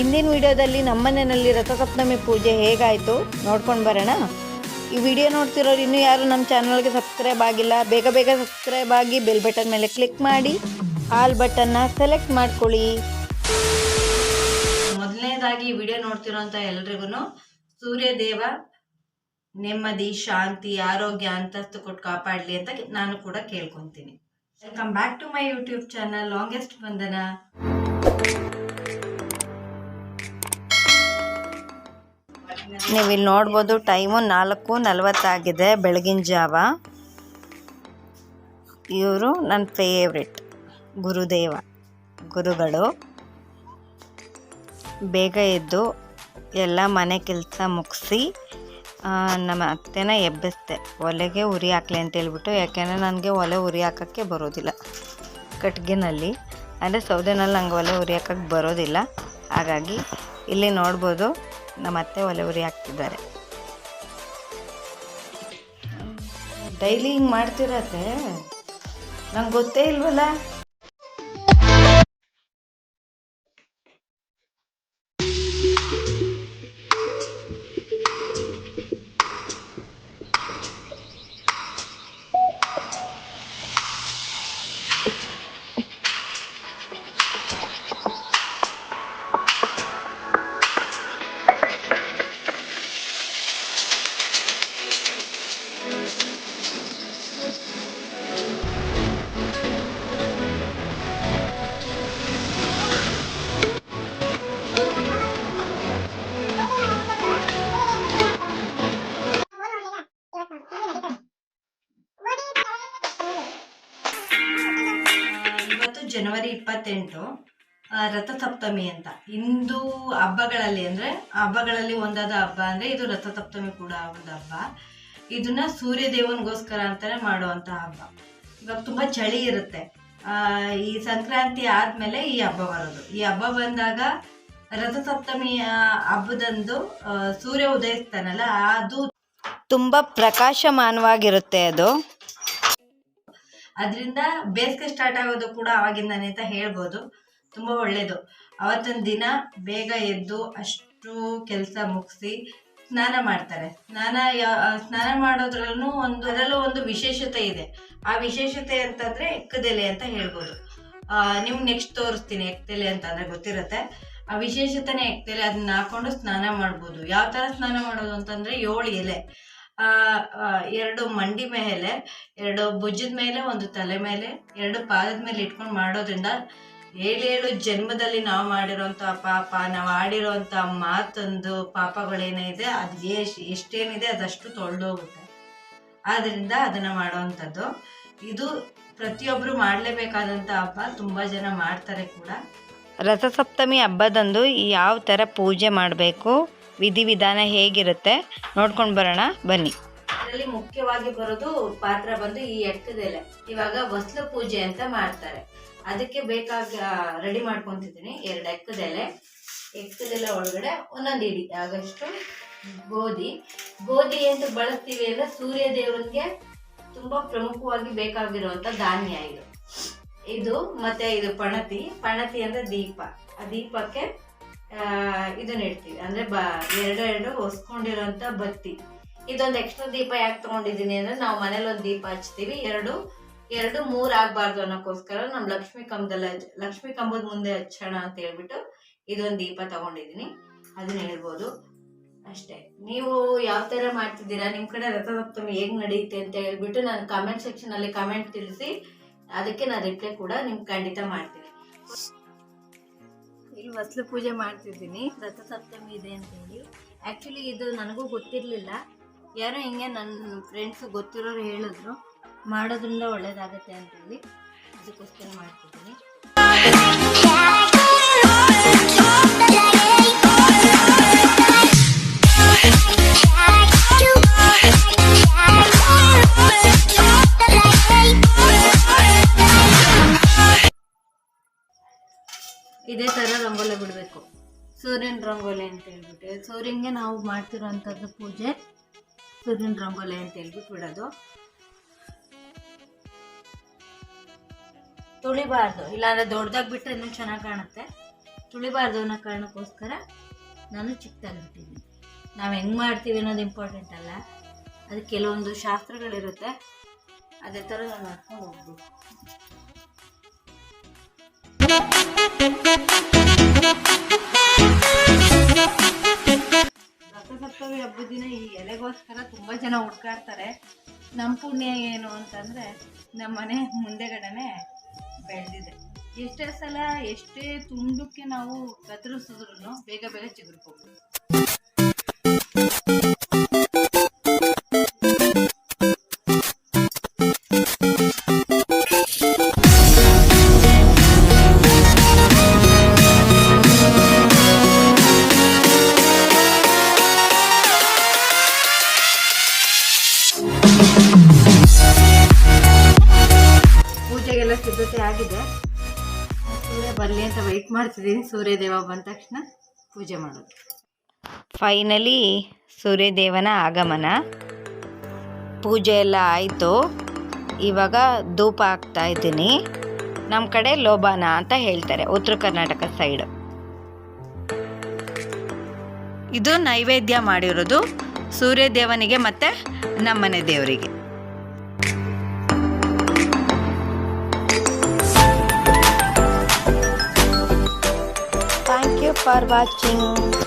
ಇಂದಿನ ವಿಡಿಯೋದಲ್ಲಿ ನಮ್ಮನೆಯಲ್ಲಿ ರಥಸಪ್ತಮಿ ಪೂಜೆ ಹೇಗಾಯಿತು ನೋಡ್ಕೊಂಡು ಬರೋಣ. ಈ ವಿಡಿಯೋ ನೋಡ್ತಿರೋರು ಇನ್ನೂ ಯಾರು ನಮ್ಮ ಚಾನಲ್ಗೆ ಸಬ್ಸ್ಕ್ರೈಬ್ ಆಗಿಲ್ಲ, ಬೇಗ ಬೇಗ ಸಬ್ಸ್ಕ್ರೈಬ್ ಆಗಿ ಬೆಲ್ ಬಟನ್ ಮೇಲೆ ಕ್ಲಿಕ್ ಮಾಡಿ, ಆಲ್ ಬಟನ್ನ ಸೆಲೆಕ್ಟ್ ಮಾಡ್ಕೊಳ್ಳಿ. ಮೊದಲನೇದಾಗಿ ವಿಡಿಯೋ ನೋಡ್ತಿರೋಂಥ ಎಲ್ರಿಗೂ ಸೂರ್ಯದೇವ ನೆಮ್ಮದಿ, ಶಾಂತಿ, ಆರೋಗ್ಯ ಅಂತಸ್ತು ಕೊಟ್ಟು ಕಾಪಾಡಲಿ ಅಂತ ನಾನು ಕೂಡ ಕೇಳ್ಕೊತೀನಿ. Welcome back to my YouTube channel longest ಬಂಧನ ನೀವು ಇಲ್ಲಿ ನೋಡ್ಬೋದು ಟೈಮು ನಾಲ್ಕು ನಲ್ವತ್ತಾಗಿದೆ ಬೆಳಗಿನ ಜಾವ. ಇವರು ನನ್ನ ಫೇವ್ರೆಟ್ ಗುರುದೇವ, ಗುರುಗಳು. ಬೇಗ ಎದ್ದು ಎಲ್ಲ ಮನೆ ಕೆಲಸ ಮುಗಿಸಿ ನಮ್ಮ ಅತ್ತೆನ ಎಬ್ಬಿಸ್ದೆ. ಒಲೆಗೆ ಉರಿ ಹಾಕ್ಲಿ ಅಂತ ಹೇಳ್ಬಿಟ್ಟು, ಯಾಕೆಂದರೆ ನನಗೆ ಒಲೆ ಉರಿ ಹಾಕೋಕ್ಕೆ ಬರೋದಿಲ್ಲ ಕಟ್ಗೆನಲ್ಲಿ. ಅಂದರೆ ಸೌದೆನಲ್ಲಿ ನಂಗೆ ಒಲೆ ಉರಿ ಹಾಕೋಕ್ಕೆ ಬರೋದಿಲ್ಲ. ಹಾಗಾಗಿ ಇಲ್ಲಿ ನೋಡ್ಬೋದು ನಮ್ಮ ಅತ್ತೆ ಒಲೆ ಉರಿ ಹಾಕ್ತಿದ್ದಾರೆ. ಡೈಲಿ ಹಿಂಗೆ ಮಾಡ್ತಿರತ್ತೆ? ನಂಗೆ ಗೊತ್ತೇ ಇಲ್ವಲ್ಲ? ಇಪ್ಪತ್ತೆಂಟು ರಥಸಪ್ತಮಿ ಅಂತ. ಹಿಂದೂ ಹಬ್ಬಗಳಲ್ಲಿ ಅಂದರೆ, ಹಬ್ಬಗಳಲ್ಲಿ ಒಂದಾದ ಹಬ್ಬ ಅಂದರೆ ಇದು ರಥಸಪ್ತಮಿ ಕೂಡ ಒಂದು ಹಬ್ಬ. ಇದನ್ನ ಸೂರ್ಯ ದೇವನಿಗೋಸ್ಕರ ಅಂತಾನೆ ಮಾಡುವಂಥ ಹಬ್ಬ. ಇವಾಗ ತುಂಬ ಚಳಿ ಇರುತ್ತೆ. ಈ ಸಂಕ್ರಾಂತಿ ಆದಮೇಲೆ ಈ ಹಬ್ಬ ಬರೋದು. ಈ ಹಬ್ಬ ಬಂದಾಗ ರಥಸಪ್ತಮಿಯ ಹಬ್ಬದಂದು ಸೂರ್ಯ ಉದಯಿಸ್ತಾನಲ್ಲ, ಅದು ತುಂಬ ಪ್ರಕಾಶಮಾನವಾಗಿರುತ್ತೆ ಅದು. ಅದರಿಂದ ಬೇಸಿಗೆ ಸ್ಟಾರ್ಟ್ ಆಗೋದು ಕೂಡ ಆವಾಗಿಂದಾನೆ ಅಂತ ಹೇಳ್ಬೋದು. ತುಂಬ ಒಳ್ಳೆಯದು ಅವತ್ತೊಂದು ದಿನ ಬೇಗ ಎದ್ದು ಅಷ್ಟು ಕೆಲಸ ಮುಗಿಸಿ ಸ್ನಾನ ಮಾಡ್ತಾರೆ. ಸ್ನಾನ ಸ್ನಾನ ಮಾಡೋದ್ರಲ್ಲೂ ಒಂದು, ಅದರಲ್ಲೂ ಒಂದು ವಿಶೇಷತೆ ಇದೆ. ಆ ವಿಶೇಷತೆ ಅಂತಂದರೆ ಎಕ್ಕದೆಲೆ ಅಂತ ಹೇಳ್ಬೋದು. ನಿಮ್ಗೆ ನೆಕ್ಸ್ಟ್ ತೋರಿಸ್ತೀನಿ ಎಕ್ತೆಲೆ ಅಂತ ಅಂದರೆ ಗೊತ್ತಿರುತ್ತೆ. ಆ ವಿಶೇಷತೆನೇ ಎಕ್ತೆಲೆ ಅದನ್ನ ಹಾಕೊಂಡು ಸ್ನಾನ ಮಾಡ್ಬೋದು. ಯಾವ ಥರ ಸ್ನಾನ ಮಾಡೋದು ಅಂತಂದರೆ ಏಳು ಎಲೆ. ಎರಡು ಮಂಡಿ ಮೇಲೆ, ಎರಡು ಭುಜದ ಮೇಲೆ, ಒಂದು ತಲೆ ಮೇಲೆ, ಎರಡು ಪಾದದ ಮೇಲೆ ಇಟ್ಕೊಂಡು ಮಾಡೋದ್ರಿಂದ ಏಳೇಳು ಜನ್ಮದಲ್ಲಿ ನಾವು ಮಾಡಿರೋಂಥ ಪಾಪ, ನಾವು ಆಡಿರೋಂಥ ಮಾತೊಂದು ಪಾಪಗಳೇನಿದೆ ಅದು ಎಷ್ಟು ಎಷ್ಟೇನಿದೆ ಅದಷ್ಟು ತೊಳೆದೋಗುತ್ತೆ. ಆದ್ದರಿಂದ ಅದನ್ನು ಮಾಡೋವಂಥದ್ದು. ಇದು ಪ್ರತಿಯೊಬ್ಬರು ಮಾಡಲೇಬೇಕಾದಂಥ ಹಬ್ಬ, ತುಂಬ ಜನ ಮಾಡ್ತಾರೆ ಕೂಡ. ರಥಸಪ್ತಮಿ ಹಬ್ಬದಂದು ಯಾವ ಥರ ಪೂಜೆ ಮಾಡಬೇಕು? ವಿಧಿವಿಧಾನ ಹೇಗಿರುತ್ತೆ ನೋಡ್ಕೊಂಡು ಬರೋಣ, ಬನ್ನಿ. ಅದರಲ್ಲಿ ಮುಖ್ಯವಾಗಿ ಬರೋದು ಪಾತ್ರ ಬಂದು ಈ ಎಕ್ಕದೆಲೆ ಇವಾಗ ವಸ್ಲು ಪೂಜೆ ಅಂತ ಮಾಡ್ತಾರೆ. ಅದಕ್ಕೆ ಬೇಕಾಗ ರೆಡಿ ಮಾಡ್ಕೊತಿದ್ದೀನಿ ಎರಡು ಎಕ್ಕದೆಲೆ ಎಕ್ಕದೆಲೆ ಒಳಗಡೆ ಒಂದೊಂದು ಇಡಿ. ಆಗಷ್ಟು ಗೋಧಿ. ಗೋಧಿ ಅಂತ ಬಳಸ್ತೀವಿ ಅಂದ್ರೆ ಸೂರ್ಯ ದೇವನಿಗೆ ತುಂಬಾ ಪ್ರಮುಖವಾಗಿ ಬೇಕಾಗಿರುವಂತ ಧಾನ್ಯ ಇದು. ಇದು ಮತ್ತೆ ಇದು ಪಣತಿ. ಪಣತಿ ಅಂದ್ರೆ ದೀಪ. ಆ ದೀಪಕ್ಕೆ ಇದನ್ನ ಇಡ್ತೀವಿ. ಅಂದ್ರೆ ಬ, ಎರಡು ಎರಡು ಹೊಸ್ಕೊಂಡಿರೋಂತ ಬತ್ತಿ. ಇದೊಂದು ಎಕ್ಸ್ಟ್ರಾ ದೀಪ ಯಾಕೆ ತಗೊಂಡಿದ್ದೀನಿ ಅಂದ್ರೆ ನಾವು ಮನೇಲಿ ಒಂದು ದೀಪ ಹಚ್ತೀವಿ. ಎರಡು ಎರಡು ಮೂರ್ ಆಗ್ಬಾರ್ದು ಅನ್ನೋಕ್ಕೋಸ್ಕರ ನಮ್ಮ ಲಕ್ಷ್ಮೀ ಕಂಬದಲ್ಲಿ ಲಕ್ಷ್ಮಿ ಕಂಬದ ಮುಂದೆ ಹಚ್ಚೋಣ ಅಂತ ಹೇಳ್ಬಿಟ್ಟು ಇದೊಂದು ದೀಪ ತಗೊಂಡಿದ್ದೀನಿ. ಅದನ್ನ ಹೇಳ್ಬೋದು. ಅಷ್ಟೇ. ನೀವು ಯಾವ ತರ ಮಾಡ್ತಿದ್ದೀರಾ? ನಿಮ್ ಕಡೆ ರಥಸಪ್ತಮಿ ಹೇಗ್ ನಡೆಯುತ್ತೆ ಅಂತ ಹೇಳ್ಬಿಟ್ಟು ನಾನು ಕಮೆಂಟ್ ಸೆಕ್ಷನ್ ಅಲ್ಲಿ ಕಮೆಂಟ್ ತಿಳಿಸಿ, ಅದಕ್ಕೆ ನಾನು ರಿಪ್ಲೈ ಕೂಡ ನಿಮ್ಗೆ ಖಂಡಿತ ಮಾಡ್ತೀನಿ. ಇಲ್ಲಿ ವಸ್ಲು ಪೂಜೆ ಮಾಡ್ತಿದ್ದೀನಿ. ರಥಸಪ್ತಮಿ ಇದೆ ಅಂತ ಹೇಳಿ. ಆ್ಯಕ್ಚುಲಿ ಇದು ನನಗೂ ಗೊತ್ತಿರಲಿಲ್ಲ. ಯಾರೋ ಹಿಂಗೆ ನನ್ನ ಫ್ರೆಂಡ್ಸ್ ಗೊತ್ತಿರೋರು ಹೇಳಿದ್ರು. ಮಾಡೋದ್ರಿಂದ ಒಳ್ಳೆಯದಾಗುತ್ತೆ ಅಂತೇಳಿ ಅದಕ್ಕೋಸ್ಕರ ಮಾಡ್ತಿದ್ದೀನಿ. ಥರ ರಂಗೋಲಿ ಬಿಡಬೇಕು. ಸೂರ್ಯನ ರಂಗೋಲಿ ಅಂತ ಹೇಳ್ಬಿಟ್ಟು ಸೂರ್ಯನಿಗೆ ನಾವು ಮಾಡ್ತಿರೋಂಥದ್ದು ಪೂಜೆ ಸೂರ್ಯನ ರಂಗೋಲಿ ಅಂತ ಹೇಳ್ಬಿಟ್ಟು ಬಿಡೋದು. ತುಳಿಬಾರ್ದು, ಇಲ್ಲಾಂದ್ರೆ ದೊಡ್ಡದಾಗಿ ಬಿಟ್ಟರೆ ಇನ್ನೂ ಚೆನ್ನಾಗಿ ಕಾಣುತ್ತೆ. ತುಳಿಬಾರ್ದು ಅನ್ನೋ ಕಾರಣಕ್ಕೋಸ್ಕರ ನಾನು ಚಿಕ್ಕದಾಗಿ ಬಿಟ್ಟಿದ್ದೀನಿ. ನಾವು ಹೆಂಗೆ ಮಾಡ್ತೀವಿ ಅನ್ನೋದು ಇಂಪಾರ್ಟೆಂಟ್ ಅಲ್ಲ. ಅದು ಕೆಲವೊಂದು ಶಾಸ್ತ್ರಗಳಿರುತ್ತೆ. ಅದೇ ಥರ ನಾನು ಮಾಡ್ಕೊಂಡು ಹೋಗ್ಬೇಕು. ರಥಸಪ್ತಮಿ ಹಬ್ಬದ ದಿನ ಈ ಎಲೆಗೋಸ್ಕರ ತುಂಬ ಜನ ಹುಡ್ಕಾಡ್ತಾರೆ ನಮ್ಮ ಪುಣ್ಯ ಏನು ಅಂತಂದರೆ ನಮ್ಮ ಮನೆ ಮುಂದೆಗಡೆನೆ ಬೆಳೆದಿದೆ. ಎಷ್ಟೇ ಸಲ ಎಷ್ಟೇ ತುಂಡಕ್ಕೆ ನಾವು ಕತ್ತರಿಸಿದ್ರು ಬೇಗ ಬೇಗ ಚಿಗುರ್ಕೋಬೋದು. ಆಗಿದೆ. ಸೂರ್ಯ ಬರಲಿ ಅಂತ ವೆಯ್ಟ್ ಮಾಡ್ತಿದ್ದೀನಿ. ಸೂರ್ಯದೇವ ಬಂದ ತಕ್ಷಣ ಪೂಜೆ ಮಾಡೋದು. ಫೈನಲಿ ಸೂರ್ಯದೇವನ ಆಗಮನ. ಪೂಜೆ ಎಲ್ಲ ಆಯಿತು. ಇವಾಗ ಧೂಪ ಹಾಕ್ತಾ ಇದ್ದೀನಿ. ನಮ್ಮ ಕಡೆ ಲೋಬಾನ ಅಂತ ಹೇಳ್ತಾರೆ, ಉತ್ತರ ಕರ್ನಾಟಕ ಸೈಡು ಇದು ನೈವೇದ್ಯ ಮಾಡಿರೋದು. ಸೂರ್ಯದೇವನಿಗೆ ಮತ್ತು ನಮ್ಮನೆ ದೇವರಿಗೆ. For watching